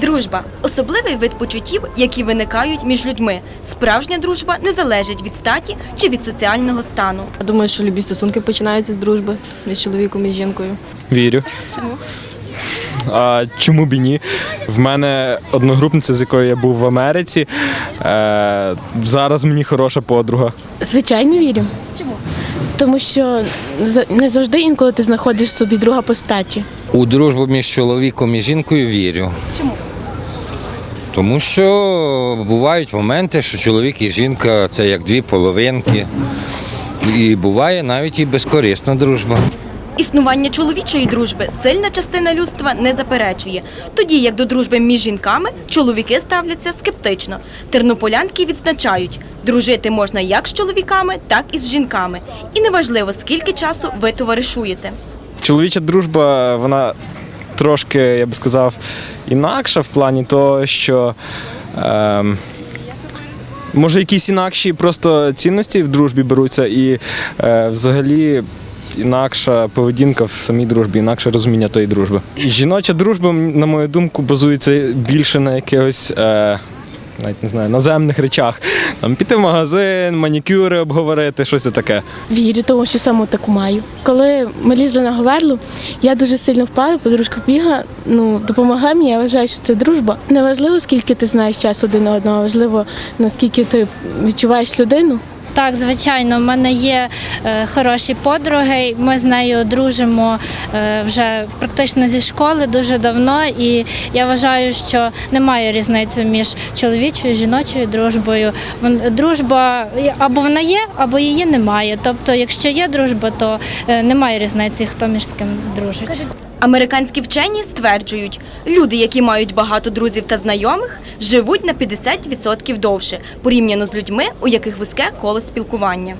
Дружба особливий вид почуттів, які виникають між людьми. Справжня дружба не залежить від статі чи від соціального стану. Я думаю, що любі стосунки починаються з дружби між чоловіком і жінкою. Вірю. Чому? А чому б і ні? В мене одногрупниця, з якою я був в Америці. Е, зараз мені хороша подруга. Звичайно, вірю. Чому? Тому що за- не завжди інколи ти знаходиш собі друга по статі. У дружбу між чоловіком і жінкою вірю. Чому? Тому що бувають моменти, що чоловік і жінка це як дві половинки. І буває навіть і безкорисна дружба. Існування чоловічої дружби сильна частина людства не заперечує. Тоді як до дружби між жінками чоловіки ставляться скептично. Тернополянки відзначають, дружити можна як з чоловіками, так і з жінками. І неважливо, скільки часу ви товаришуєте. Чоловіча дружба, вона трошки, я би сказав, інакша в плані того, що. ем, Може, якісь інакші просто цінності в дружбі беруться, і е, взагалі інакша поведінка в самій дружбі, інакше розуміння тої дружби. Жіноча дружба, на мою думку, базується більше на якихось. Е, навіть не знаю, наземних речах. Там піти в магазин, манікюри обговорити, щось таке. Вірю, тому що саме таку маю. Коли ми лізли на Говерлу, я дуже сильно впала, подружка біга, ну, допомагає мені, я вважаю, що це дружба. Не важливо, скільки ти знаєш час один одного, важливо, наскільки ти відчуваєш людину. Так, звичайно, в мене є е, хороші подруги. Ми з нею дружимо е, вже практично зі школи дуже давно, і я вважаю, що немає різниці між чоловічою і жіночою дружбою. Дружба або вона є, або її немає. Тобто, якщо є дружба, то е, немає різниці, хто між з ким дружить. Американські вчені стверджують, люди, які мають багато друзів та знайомих, живуть на 50% довше порівняно з людьми, у яких вузьке коло спілкування.